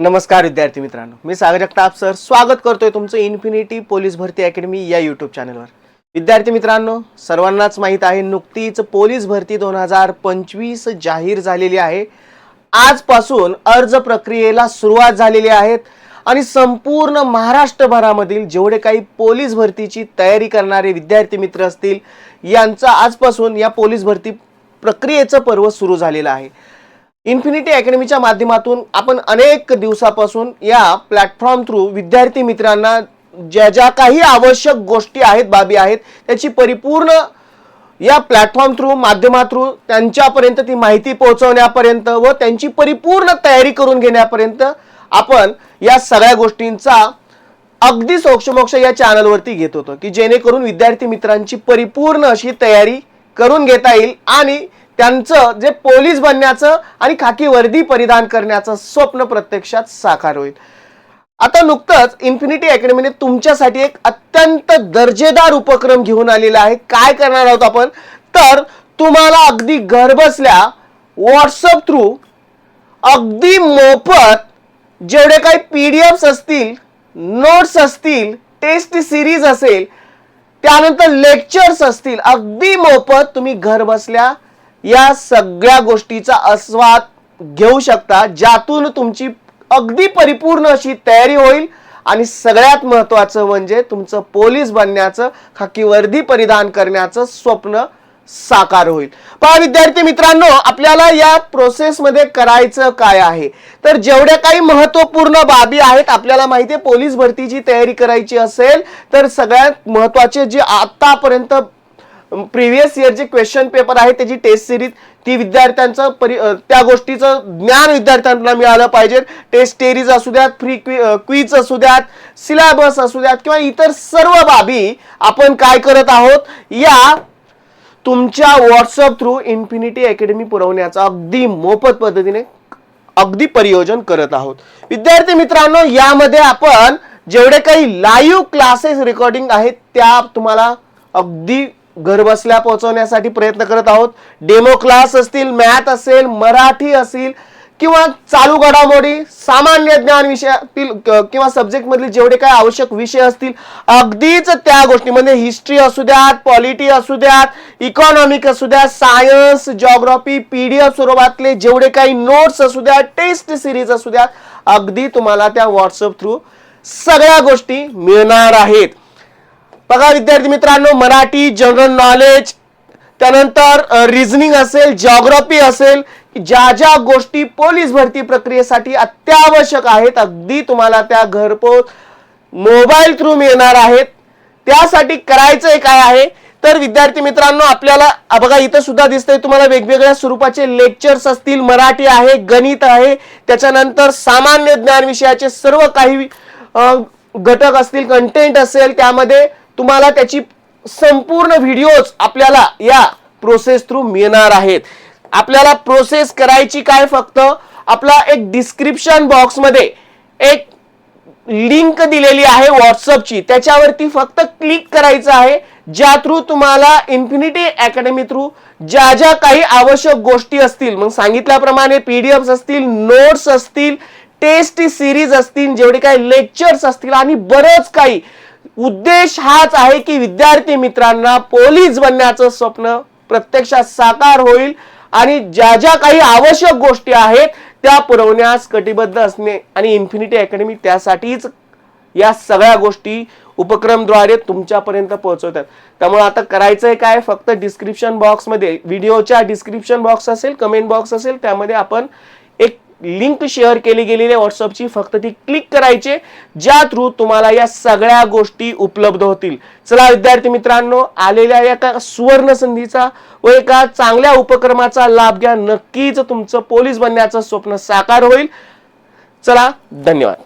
नमस्कार विद्यार्थी मित्रांनो. मी सागर जगताप सर. स्वागत करतोय तुमचं इन्फिनिटी पोलीस भरती अकॅडमी या यूट्यूब चॅनलवर विद्यार्थी मित्रांनो सर्वांनाच माहीत आहे नुकतीच पोलीस भरती दोन हजार पंचवीस जाहीर झालेली आहे. आजपासून अर्ज प्रक्रियेला सुरुवात झालेली आहेत आणि संपूर्ण महाराष्ट्रभरामधील जेवढे काही पोलीस भरतीची तयारी करणारे विद्यार्थी मित्र असतील यांचं आजपासून या पोलीस भरती प्रक्रियेचं पर्व सुरू झालेलं आहे. इन्फिनिटी अकॅडमीच्या माध्यमातून आपण अनेक दिवसापासून या प्लॅटफॉर्म थ्रू विद्यार्थी मित्रांना ज्या ज्या काही आवश्यक गोष्टी आहेत बाबी आहेत त्याची परिपूर्ण या प्लॅटफॉर्म थ्रू माध्यमा थ्रू त्यांच्यापर्यंत ती माहिती पोहोचवण्यापर्यंत व त्यांची परिपूर्ण तयारी करून घेण्यापर्यंत आपण या सगळ्या गोष्टींचा अगदी सोक्षमोक्ष या चॅनलवरती घेत होतो की जेणेकरून विद्यार्थी मित्रांची परिपूर्ण अशी तयारी करून घेता येईल आणि त्यांचं जे पोलीस बनण्याचं आणि खाकी वर्दी परिधान करण्याचं स्वप्न प्रत्यक्षात साकार होईल. आता नुकतंच इन्फिनिटी अकॅडमीने तुमच्यासाठी एक अत्यंत दर्जेदार उपक्रम घेऊन आलेला आहे. काय करणार आहोत आपण? तर तुम्हाला अगदी घरबसल्या व्हॉट्सअप थ्रू अगदी मोफत जेवढे काही पी डी एफ्स असतील नोट्स असतील टेस्ट सिरीज असेल त्यानंतर लेक्चर्स असतील अगदी मोफत तुम्ही घर बसल्या या सगळ्या गोष्टीचा आस्वाद घेऊ शकता ज्यातून तुमची अगदी परिपूर्ण अशी तयारी होईल. आणि सगळ्यात महत्वाचं म्हणजे तुमचं पोलीस बनण्याचं खाकी वर्दी परिधान करण्याचं स्वप्न साकार होईल. पहा विद्यार्थी मित्रांनो आपल्याला या प्रोसेसमध्ये करायचं काय आहे? तर जेवढ्या काही महत्त्वपूर्ण बाबी आहेत आपल्याला माहिती आहे पोलीस भरतीची तयारी करायची असेल तर सगळ्यात महत्त्वाचे जे आतापर्यंत प्रिव्हियस इयर जे क्वेश्चन पेपर आहे त्याची टेस्ट सिरीज ती विद्यार्थ्यांचं परि त्या गोष्टीचं ज्ञान विद्यार्थ्यांना मिळालं पाहिजे. टेस्ट सिरीज असू द्यात फ्री क्विज असू द्यात सिलेबस असू द्यात किंवा इतर सर्व बाबी आपण काय करत आहोत या तुमच्या व्हॉट्सअप थ्रू इन्फिनिटी अकॅडमी पुरवण्याचा अगदी मोफत पद्धतीने अगदी परियोजन करत आहोत. विद्यार्थी मित्रांनो यामध्ये आपण जेवढे काही लाईव्ह क्लासेस रेकॉर्डिंग आहेत त्या तुम्हाला अगदी घरबसल्या पोहोचवण्यासाठी प्रयत्न करत आहोत. डेमो क्लास असतील मॅथ असेल मराठी असेल किंवा चालू घडामोडी सामान्य ज्ञान विषयातील किंवा सब्जेक्ट मधील जेवढे काही आवश्यक विषय असतील अगदीच त्या गोष्टीमध्ये हिस्ट्री असू द्यात पॉलिटी असू द्यात इकॉनॉमिक असू द्यात सायन्स जॉग्रॉफी पीडीएफ स्वरूपातले जेवढे काही नोट्स असू द्या टेस्ट सिरीज असू द्यात अगदी तुम्हाला त्या व्हॉट्सअप थ्रू सगळ्या गोष्टी मिळणार आहेत. बघा विद्यार्थी मित्रांनो मराठी जनरल नॉलेज त्यानंतर रिझनिंग असेल जॉग्रफी असेल ज्या ज्या गोष्टी पोलीस भरती प्रक्रियेसाठी अत्यावश्यक आहेत अगदी तुम्हाला त्या घरपोच मोबाईल थ्रू मिळणार आहेत. त्यासाठी करायचंय काय आहे? तर विद्यार्थी मित्रांनो आपल्याला बघा इथं सुद्धा दिसतंय तुम्हाला वेगवेगळ्या स्वरूपाचे लेक्चर्स असतील. मराठी आहे गणित आहे त्याच्यानंतर सामान्य ज्ञान विषयाचे सर्व काही घटक असतील कंटेंट असेल त्यामध्ये तुम्हाला त्याची संपूर्ण व्हिडिओज आपल्याला या प्रोसेस थ्रू मिळणार आहेत. आपल्याला प्रोसेस करायची काय फक्त? आपला एक डिस्क्रिप्शन बॉक्समध्ये एक लिंक दिलेली आहे व्हॉट्सअपची त्याच्यावरती फक्त क्लिक करायचं आहे. ज्या थ्रू तुम्हाला इन्फिनिटी अकॅडमी थ्रू ज्या ज्या काही आवश्यक गोष्टी असतील मग सांगितल्याप्रमाणे पीडीएफ असतील नोट्स असतील टेस्ट सिरीज असतील जेवढे काही लेक्चर्स असतील आणि बरंच काही उद्देश हाच आहे की विद्यार्थी मित्रांना पोलीस बनण्याचं स्वप्न प्रत्यक्षात साकार होईल आणि ज्या ज्या काही आवश्यक गोष्टी आहेत त्या पुरवण्यास कटिबद्ध असणे आणि इन्फिनिटी अकॅडमी त्यासाठीच या सगळ्या गोष्टी उपक्रमद्वारे तुमच्यापर्यंत पोहोचवतात. त्यामुळे आता करायचंय काय? फक्त डिस्क्रिप्शन बॉक्समध्ये व्हिडिओच्या डिस्क्रिप्शन बॉक्स असेल कमेंट बॉक्स असेल त्यामध्ये आपण एक लिंक शेअर केली गेलेली आहे व्हॉट्सअपची फक्त ती क्लिक करायचे ज्या थ्रू तुम्हाला या सगळ्या गोष्टी उपलब्ध होतील. चला विद्यार्थी मित्रांनो आलेल्या एका सुवर्ण संधीचा व एका चांगल्या उपक्रमाचा लाभ घ्या. नक्कीच तुमचं पोलीस बनण्याचं स्वप्न साकार होईल. चला धन्यवाद.